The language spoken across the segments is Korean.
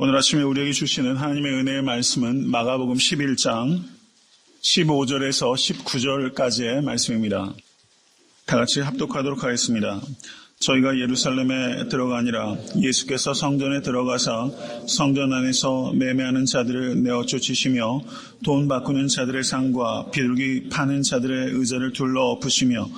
오늘 아침에 우리에게 주시는 하나님의 은혜의 말씀은 마가복음 11장 15절에서 19절까지의 말씀입니다. 다 같이 합독하도록 하겠습니다. 저희가 예루살렘에 들어가니라 예수께서 성전에 들어가사 성전 안에서 매매하는 자들을 내어 쫓으시며 돈 바꾸는 자들의 상과 비둘기 파는 자들의 의자를 둘러 엎으시며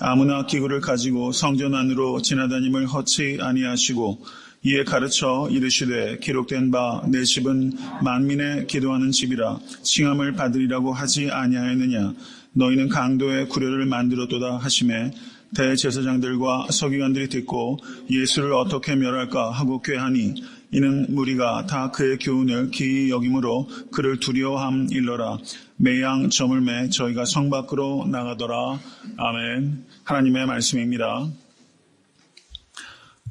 아무나 기구를 가지고 성전 안으로 지나다님을 허치 아니하시고 이에 가르쳐 이르시되 기록된 바 내 집은 만민의 기도하는 집이라 칭함을 받으리라고 하지 아니하였느냐? 너희는 강도의 구려를 만들었도다 하심에 대제사장들과 서기관들이 듣고 예수를 어떻게 멸할까 하고 꾀하니 이는 무리가 다 그의 교훈을 기이 여김으로 그를 두려워함 일러라. 매양 점을 매 저희가 성 밖으로 나가더라. 아멘. 하나님의 말씀입니다.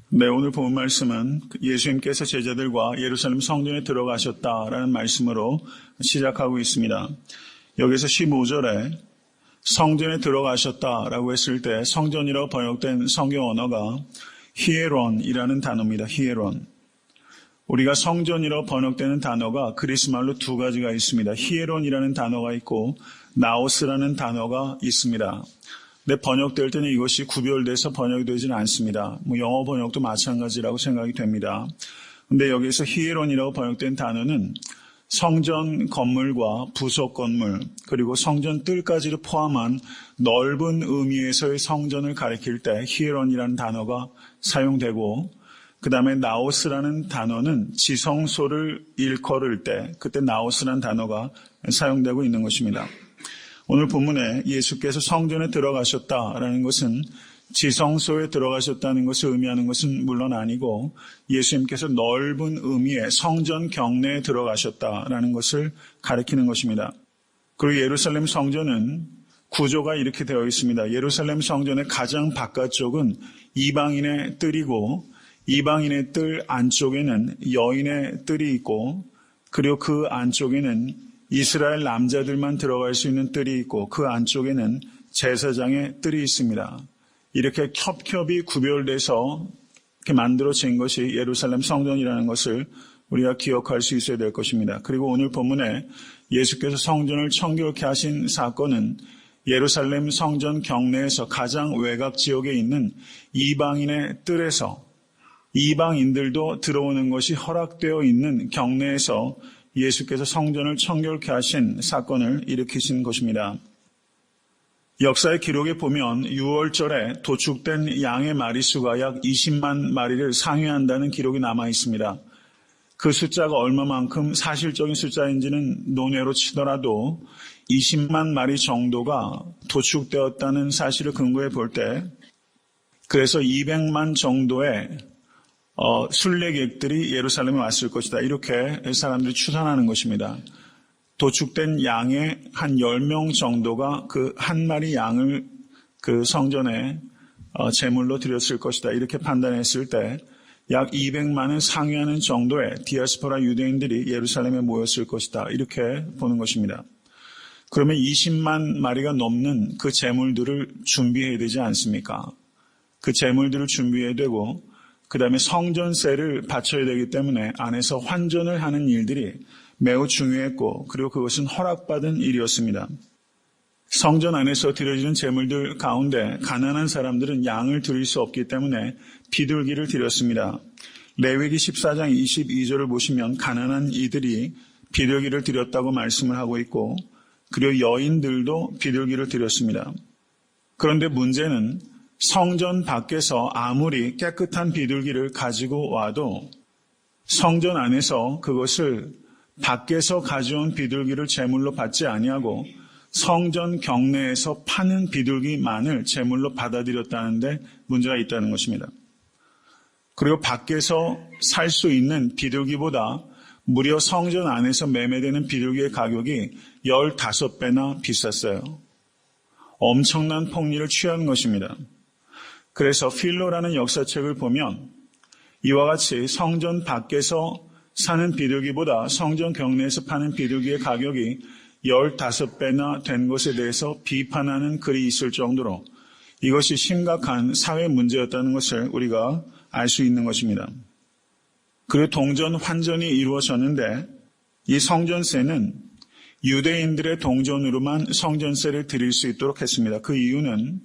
네, 오늘 본 말씀은 예수님께서 제자들과 예루살렘 성전에 들어가셨다라는 말씀으로 시작하고 있습니다. 여기서 15절에 성전에 들어가셨다라고 했을 때 성전이라고 번역된 성경 언어가 히에론이라는 단어입니다. 히에론. 우리가 성전이라고 번역되는 단어가 그리스 말로 두 가지가 있습니다. 히에론이라는 단어가 있고 나오스라는 단어가 있습니다. 근데 번역될 때는 이것이 구별돼서 번역이 되지는 않습니다. 뭐 영어 번역도 마찬가지라고 생각이 됩니다. 근데 여기서 히에론이라고 번역된 단어는 성전 건물과 부속 건물 그리고 성전 뜰까지를 포함한 넓은 의미에서의 성전을 가리킬 때 히에론이라는 단어가 사용되고 그 다음에 나오스라는 단어는 지성소를 일컬을 때 그때 나오스라는 단어가 사용되고 있는 것입니다. 오늘 본문에 예수께서 성전에 들어가셨다라는 것은 지성소에 들어가셨다는 것을 의미하는 것은 물론 아니고 예수님께서 넓은 의미의 성전 경내에 들어가셨다라는 것을 가리키는 것입니다. 그리고 예루살렘 성전은 구조가 이렇게 되어 있습니다. 예루살렘 성전의 가장 바깥쪽은 이방인의 뜰이고 이방인의 뜰 안쪽에는 여인의 뜰이 있고 그리고 그 안쪽에는 이스라엘 남자들만 들어갈 수 있는 뜰이 있고 그 안쪽에는 제사장의 뜰이 있습니다. 이렇게 겹겹이 구별돼서 이렇게 만들어진 것이 예루살렘 성전이라는 것을 우리가 기억할 수 있어야 될 것입니다. 그리고 오늘 본문에 예수께서 성전을 청결케 하신 사건은 예루살렘 성전 경내에서 가장 외곽 지역에 있는 이방인의 뜰에서 이방인들도 들어오는 것이 허락되어 있는 경내에서 예수께서 성전을 청결케 하신 사건을 일으키신 것입니다. 역사의 기록에 보면 6월절에 도축된 양의 마리수가 약 20만 마리를 상회한다는 기록이 남아 있습니다. 그 숫자가 얼마만큼 사실적인 숫자인지는 논외로 치더라도 20만 마리 정도가 도축되었다는 사실을 근거해 볼 때 그래서 200만 정도의 어, 순례객들이 예루살렘에 왔을 것이다. 이렇게 사람들이 추산하는 것입니다. 도축된 양의 한 10명 정도가 그 한 마리 양을 그 성전에 어, 제물로 드렸을 것이다. 이렇게 판단했을 때 약 200만을 상회하는 정도의 디아스포라 유대인들이 예루살렘에 모였을 것이다. 이렇게 보는 것입니다. 그러면 20만 마리가 넘는 그 제물들을 준비해야 되지 않습니까? 그 제물들을 준비해야 되고 그 다음에 성전세를 바쳐야 되기 때문에 안에서 환전을 하는 일들이 매우 중요했고 그리고 그것은 허락받은 일이었습니다. 성전 안에서 드려지는 제물들 가운데 가난한 사람들은 양을 드릴 수 없기 때문에 비둘기를 드렸습니다. 레위기 14장 22절을 보시면 가난한 이들이 비둘기를 드렸다고 말씀을 하고 있고 그리고 여인들도 비둘기를 드렸습니다. 그런데 문제는 성전 밖에서 아무리 깨끗한 비둘기를 가지고 와도 성전 안에서 그것을 밖에서 가져온 비둘기를 제물로 받지 아니하고 성전 경내에서 파는 비둘기만을 제물로 받아들였다는데 문제가 있다는 것입니다. 그리고 밖에서 살 수 있는 비둘기보다 무려 성전 안에서 매매되는 비둘기의 가격이 15배나 비쌌어요. 엄청난 폭리를 취한 것입니다. 그래서 필로라는 역사책을 보면 이와 같이 성전 밖에서 사는 비둘기보다 성전 경내에서 파는 비둘기의 가격이 15배나 된 것에 대해서 비판하는 글이 있을 정도로 이것이 심각한 사회 문제였다는 것을 우리가 알 수 있는 것입니다. 그리고 동전 환전이 이루어졌는데 이 성전세는 유대인들의 동전으로만 성전세를 드릴 수 있도록 했습니다. 그 이유는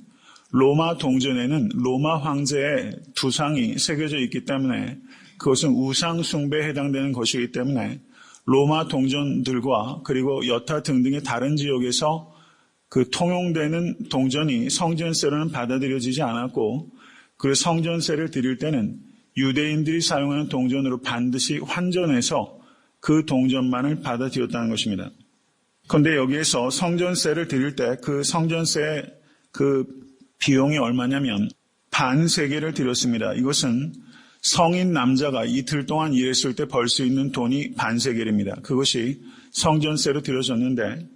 로마 동전에는 로마 황제의 두상이 새겨져 있기 때문에 그것은 우상 숭배에 해당되는 것이기 때문에 로마 동전들과 그리고 여타 등등의 다른 지역에서 그 통용되는 동전이 성전세로는 받아들여지지 않았고 그 성전세를 드릴 때는 유대인들이 사용하는 동전으로 반드시 환전해서 그 동전만을 받아들였다는 것입니다. 그런데 여기에서 성전세를 드릴 때 그 성전세 그 비용이 얼마냐면 반세계를 드렸습니다. 이것은 성인 남자가 이틀 동안 일했을 때 벌 수 있는 돈이 반세계입니다. 그것이 성전세로 들여졌는데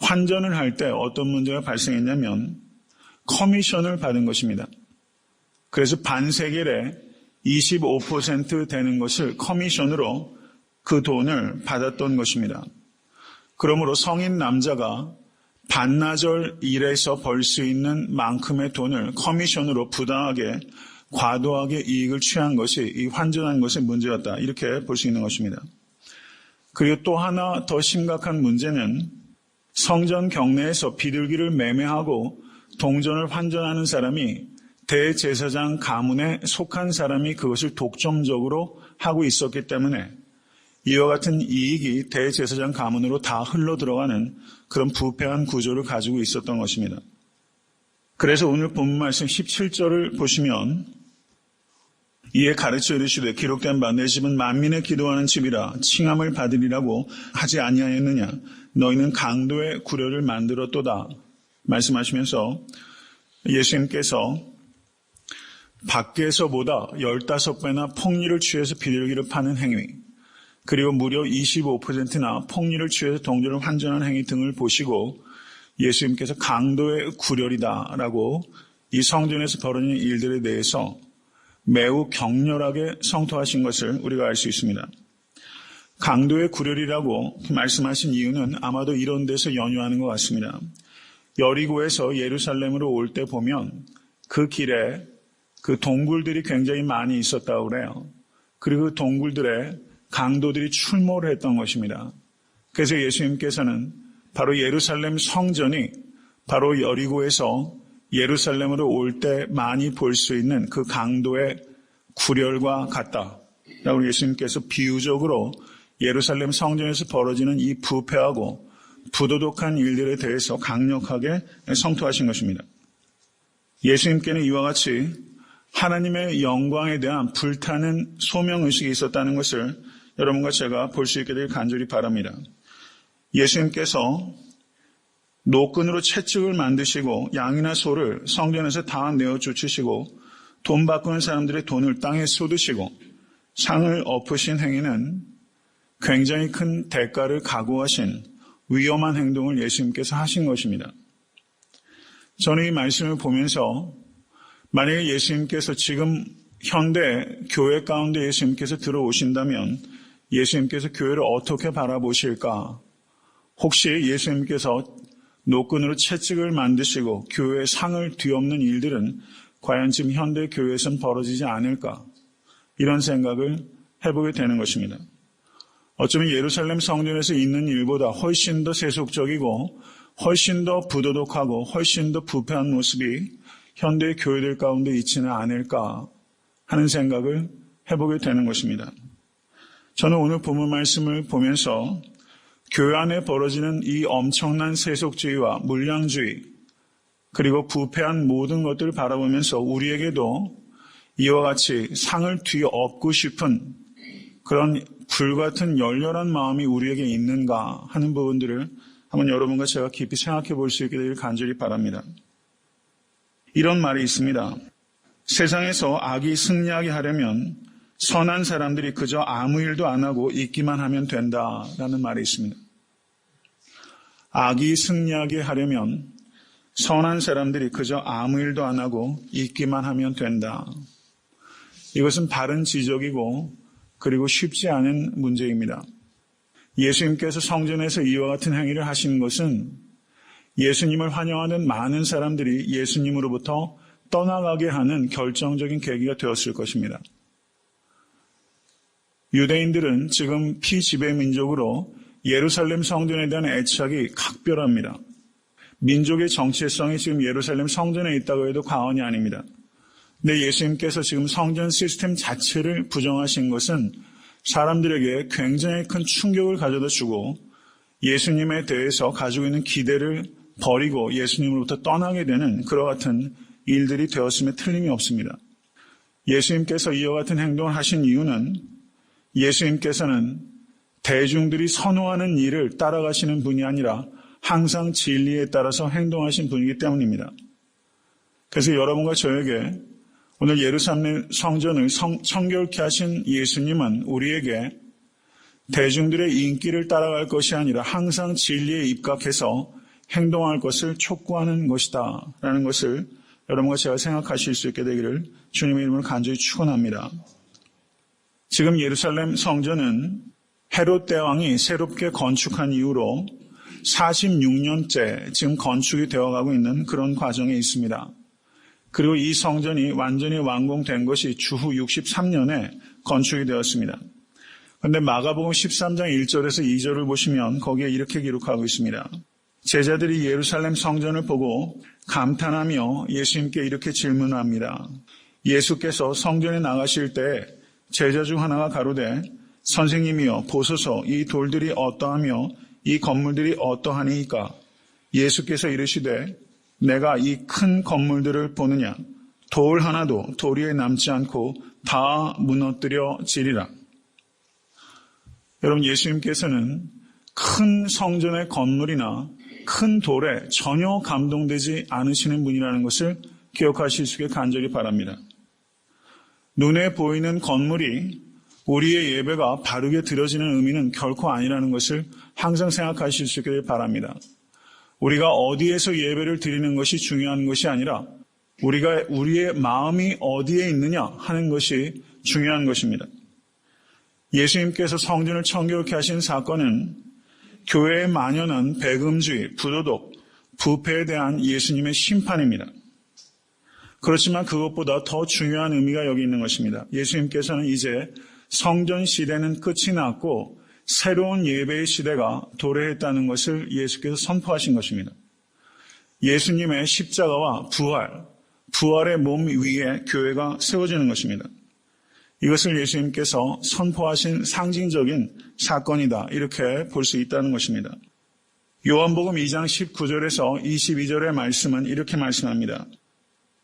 환전을 할 때 어떤 문제가 발생했냐면 커미션을 받은 것입니다. 그래서 반세겔에 25% 되는 것을 커미션으로 그 돈을 받았던 것입니다. 그러므로 성인 남자가 반나절 일해서 벌 수 있는 만큼의 돈을 커미션으로 부당하게 과도하게 이익을 취한 것이 이 환전한 것의 문제였다. 이렇게 볼 수 있는 것입니다. 그리고 또 하나 더 심각한 문제는 성전 경내에서 비둘기를 매매하고 동전을 환전하는 사람이 대제사장 가문에 속한 사람이 그것을 독점적으로 하고 있었기 때문에 이와 같은 이익이 대제사장 가문으로 다 흘러 들어가는 그런 부패한 구조를 가지고 있었던 것입니다. 그래서 오늘 본문 말씀 17절을 보시면 이에 가르쳐 이르시되 기록된 바 내 집은 만민의 기도하는 집이라 칭함을 받으리라고 하지 아니하였느냐 너희는 강도의 구려를 만들었도다 말씀하시면서 예수님께서 밖에서보다 15배나 폭리를 취해서 비둘기를 파는 행위 그리고 무려 25%나 폭리를 취해서 동전을 환전하는 행위 등을 보시고 예수님께서 강도의 구렬이다라고 이 성전에서 벌어지는 일들에 대해서 매우 격렬하게 성토하신 것을 우리가 알 수 있습니다. 강도의 구렬이라고 말씀하신 이유는 아마도 이런 데서 연유하는 것 같습니다. 여리고에서 예루살렘으로 올 때 보면 그 길에 그 동굴들이 굉장히 많이 있었다고 그래요. 그리고 그 동굴들에 강도들이 출몰을 했던 것입니다. 그래서 예수님께서는 바로 예루살렘 성전이 바로 여리고에서 예루살렘으로 올 때 많이 볼 수 있는 그 강도의 구렬과 같다. 라고 예수님께서 비유적으로 예루살렘 성전에서 벌어지는 이 부패하고 부도덕한 일들에 대해서 강력하게 성토하신 것입니다. 예수님께는 이와 같이 하나님의 영광에 대한 불타는 소명의식이 있었다는 것을 여러분과 제가 볼 수 있게 되길 간절히 바랍니다. 예수님께서 노끈으로 채찍을 만드시고 양이나 소를 성전에서 다 내어 쫓으시고 돈 바꾸는 사람들의 돈을 땅에 쏟으시고 상을 엎으신 행위는 굉장히 큰 대가를 각오하신 위험한 행동을 예수님께서 하신 것입니다. 저는 이 말씀을 보면서 만약에 예수님께서 지금 현대 교회 가운데 예수님께서 들어오신다면 예수님께서 교회를 어떻게 바라보실까? 혹시 예수님께서 노끈으로 채찍을 만드시고 교회의 상을 뒤엎는 일들은 과연 지금 현대 교회에선 벌어지지 않을까? 이런 생각을 해보게 되는 것입니다. 어쩌면 예루살렘 성전에서 있는 일보다 훨씬 더 세속적이고 훨씬 더 부도덕하고 훨씬 더 부패한 모습이 현대 교회들 가운데 있지는 않을까 하는 생각을 해보게 되는 것입니다. 저는 오늘 본문 말씀을 보면서 교회 안에 벌어지는 이 엄청난 세속주의와 물량주의, 그리고 부패한 모든 것들을 바라보면서 우리에게도 이와 같이 상을 뒤엎고 싶은 그런 불같은 열렬한 마음이 우리에게 있는가 하는 부분들을 한번 여러분과 제가 깊이 생각해 볼 수 있게 되길 간절히 바랍니다. 이런 말이 있습니다. 세상에서 악이 승리하게 하려면 선한 사람들이 그저 아무 일도 안 하고 있기만 하면 된다라는 말이 있습니다. 악이 승리하게 하려면 선한 사람들이 그저 아무 일도 안 하고 있기만 하면 된다. 이것은 바른 지적이고 그리고 쉽지 않은 문제입니다. 예수님께서 성전에서 이와 같은 행위를 하신 것은 예수님을 환영하는 많은 사람들이 예수님으로부터 떠나가게 하는 결정적인 계기가 되었을 것입니다. 유대인들은 지금 피지배 민족으로 예루살렘 성전에 대한 애착이 각별합니다. 민족의 정체성이 지금 예루살렘 성전에 있다고 해도 과언이 아닙니다. 근데 예수님께서 지금 성전 시스템 자체를 부정하신 것은 사람들에게 굉장히 큰 충격을 가져다 주고 예수님에 대해서 가지고 있는 기대를 버리고 예수님으로부터 떠나게 되는 그와 같은 일들이 되었음에 틀림이 없습니다. 예수님께서 이와 같은 행동을 하신 이유는 예수님께서는 대중들이 선호하는 일을 따라가시는 분이 아니라 항상 진리에 따라서 행동하신 분이기 때문입니다. 그래서 여러분과 저에게 오늘 예루살렘 성전을 성, 청결케 하신 예수님은 우리에게 대중들의 인기를 따라갈 것이 아니라 항상 진리에 입각해서 행동할 것을 촉구하는 것이다. 라는 것을 여러분과 제가 생각하실 수 있게 되기를 주님의 이름으로 간절히 축원합니다. 지금 예루살렘 성전은 헤롯 대왕이 새롭게 건축한 이후로 46년째 지금 건축이 되어가고 있는 그런 과정에 있습니다. 그리고 이 성전이 완전히 완공된 것이 주후 63년에 건축이 되었습니다. 그런데 마가복음 13장 1절에서 2절을 보시면 거기에 이렇게 기록하고 있습니다. 제자들이 예루살렘 성전을 보고 감탄하며 예수님께 이렇게 질문합니다. 예수께서 성전에 나가실 때 제자 중 하나가 가로되 선생님이여 보소서 이 돌들이 어떠하며 이 건물들이 어떠하니까 예수께서 이르시되 내가 이 큰 건물들을 보느냐 돌 하나도 돌 위에 남지 않고 다 무너뜨려지리라. 여러분 예수님께서는 큰 성전의 건물이나 큰 돌에 전혀 감동되지 않으시는 분이라는 것을 기억하실 수 있게 간절히 바랍니다. 눈에 보이는 건물이 우리의 예배가 바르게 드려지는 의미는 결코 아니라는 것을 항상 생각하실 수 있게 바랍니다. 우리가 어디에서 예배를 드리는 것이 중요한 것이 아니라 우리가 우리의 마음이 어디에 있느냐 하는 것이 중요한 것입니다. 예수님께서 성전을 청결케 하신 사건은 교회에 만연한 배금주의, 부도덕, 부패에 대한 예수님의 심판입니다. 그렇지만 그것보다 더 중요한 의미가 여기 있는 것입니다. 예수님께서는 이제 성전 시대는 끝이 났고 새로운 예배의 시대가 도래했다는 것을 예수께서 선포하신 것입니다. 예수님의 십자가와 부활, 부활의 몸 위에 교회가 세워지는 것입니다. 이것을 예수님께서 선포하신 상징적인 사건이다. 이렇게 볼 수 있다는 것입니다. 요한복음 2장 19절에서 22절의 말씀은 이렇게 말씀합니다.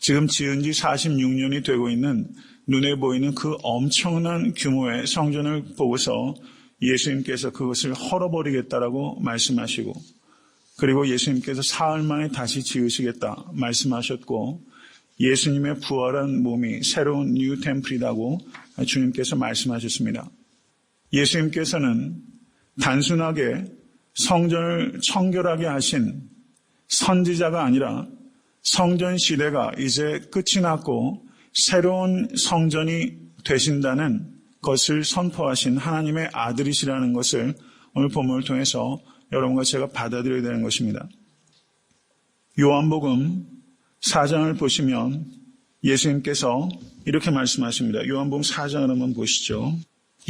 지금 지은 지 46년이 되고 있는 눈에 보이는 그 엄청난 규모의 성전을 보고서 예수님께서 그것을 헐어버리겠다라고 말씀하시고 그리고 예수님께서 사흘 만에 다시 지으시겠다 말씀하셨고 예수님의 부활한 몸이 새로운 뉴 템플이라고 주님께서 말씀하셨습니다. 예수님께서는 단순하게 성전을 청결하게 하신 선지자가 아니라 성전 시대가 이제 끝이 났고 새로운 성전이 되신다는 것을 선포하신 하나님의 아들이시라는 것을 오늘 본문을 통해서 여러분과 제가 받아들여야 되는 것입니다. 요한복음 4장을 보시면 예수님께서 이렇게 말씀하십니다. 요한복음 4장을 한번 보시죠.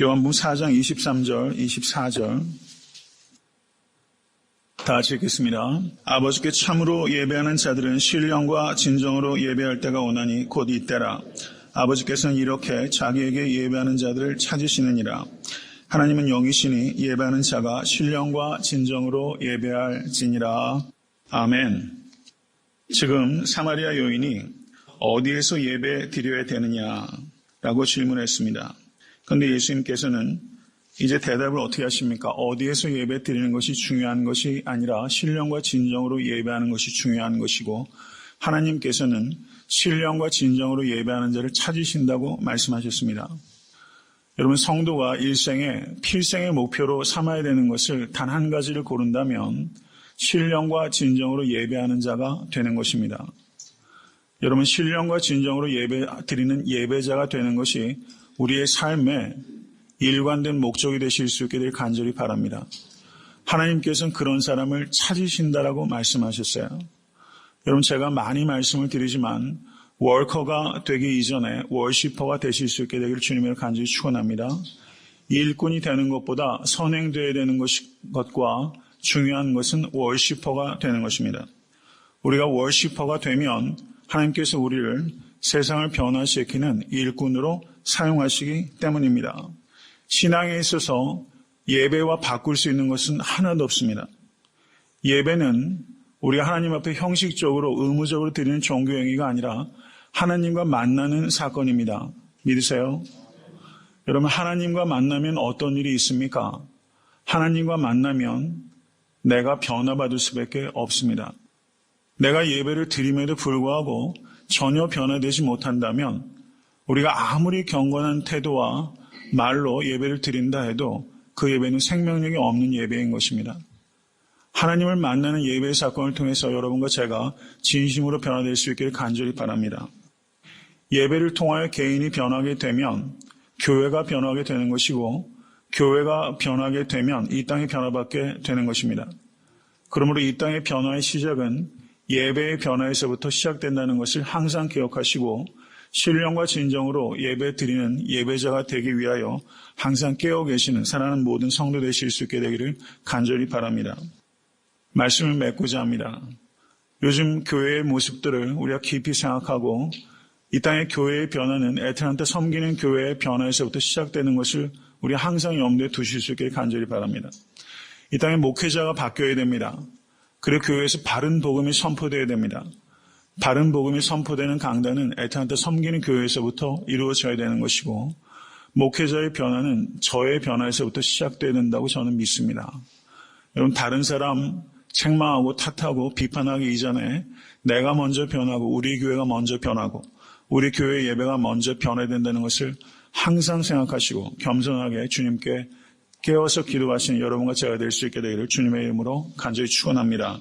요한복음 4장 23절, 24절. 다 같이 읽겠습니다. 아버지께 참으로 예배하는 자들은 신령과 진정으로 예배할 때가 오나니 곧 이때라. 아버지께서는 이렇게 자기에게 예배하는 자들을 찾으시느니라. 하나님은 영이시니 예배하는 자가 신령과 진정으로 예배할지니라. 아멘. 지금 사마리아 여인이 어디에서 예배 드려야 되느냐라고 질문했습니다. 그런데 예수님께서는 이제 대답을 어떻게 하십니까? 어디에서 예배 드리는 것이 중요한 것이 아니라 신령과 진정으로 예배하는 것이 중요한 것이고 하나님께서는 신령과 진정으로 예배하는 자를 찾으신다고 말씀하셨습니다. 여러분 성도가 일생에 필생의 목표로 삼아야 되는 것을 단 한 가지를 고른다면 신령과 진정으로 예배하는 자가 되는 것입니다. 여러분 신령과 진정으로 예배 드리는 예배자가 되는 것이 우리의 삶의 일관된 목적이 되실 수 있게 될 간절히 바랍니다. 하나님께서는 그런 사람을 찾으신다라고 말씀하셨어요. 여러분 제가 많이 말씀을 드리지만 월커가 되기 이전에 월시퍼가 되실 수 있게 되기를 주님을 간절히 축원합니다. 일꾼이 되는 것보다 선행되어야 되는 것과 중요한 것은 월시퍼가 되는 것입니다. 우리가 월시퍼가 되면 하나님께서 우리를 세상을 변화시키는 일꾼으로 사용하시기 때문입니다. 신앙에 있어서 예배와 바꿀 수 있는 것은 하나도 없습니다. 예배는 우리가 하나님 앞에 형식적으로 의무적으로 드리는 종교 행위가 아니라 하나님과 만나는 사건입니다. 믿으세요? 여러분 하나님과 만나면 어떤 일이 있습니까? 하나님과 만나면 내가 변화받을 수밖에 없습니다. 내가 예배를 드림에도 불구하고 전혀 변화되지 못한다면 우리가 아무리 경건한 태도와 말로 예배를 드린다 해도 그 예배는 생명력이 없는 예배인 것입니다. 하나님을 만나는 예배의 사건을 통해서 여러분과 제가 진심으로 변화될 수 있기를 간절히 바랍니다. 예배를 통하여 개인이 변하게 되면 교회가 변하게 되는 것이고 교회가 변하게 되면 이 땅이 변화받게 되는 것입니다. 그러므로 이 땅의 변화의 시작은 예배의 변화에서부터 시작된다는 것을 항상 기억하시고 신령과 진정으로 예배 드리는 예배자가 되기 위하여 항상 깨어 계시는 사랑하는 모든 성도 되실 수 있게 되기를 간절히 바랍니다. 말씀을 맺고자 합니다. 요즘 교회의 모습들을 우리가 깊이 생각하고 이 땅의 교회의 변화는 애틀란타 섬기는 교회의 변화에서부터 시작되는 것을 우리 항상 염두에 두실 수 있게 간절히 바랍니다. 이 땅의 목회자가 바뀌어야 됩니다. 그리고 교회에서 바른 복음이 선포되어야 됩니다. 바른 복음이 선포되는 강단은 애틀란타 섬기는 교회에서부터 이루어져야 되는 것이고 목회자의 변화는 저의 변화에서부터 시작돼야 된다고 저는 믿습니다. 여러분 다른 사람 책망하고 탓하고 비판하기 이전에 내가 먼저 변하고 우리 교회가 먼저 변하고 우리 교회 예배가 먼저 변해야 된다는 것을 항상 생각하시고 겸손하게 주님께 깨워서 기도하시는 여러분과 제가 될 수 있게 되기를 주님의 이름으로 간절히 축원합니다.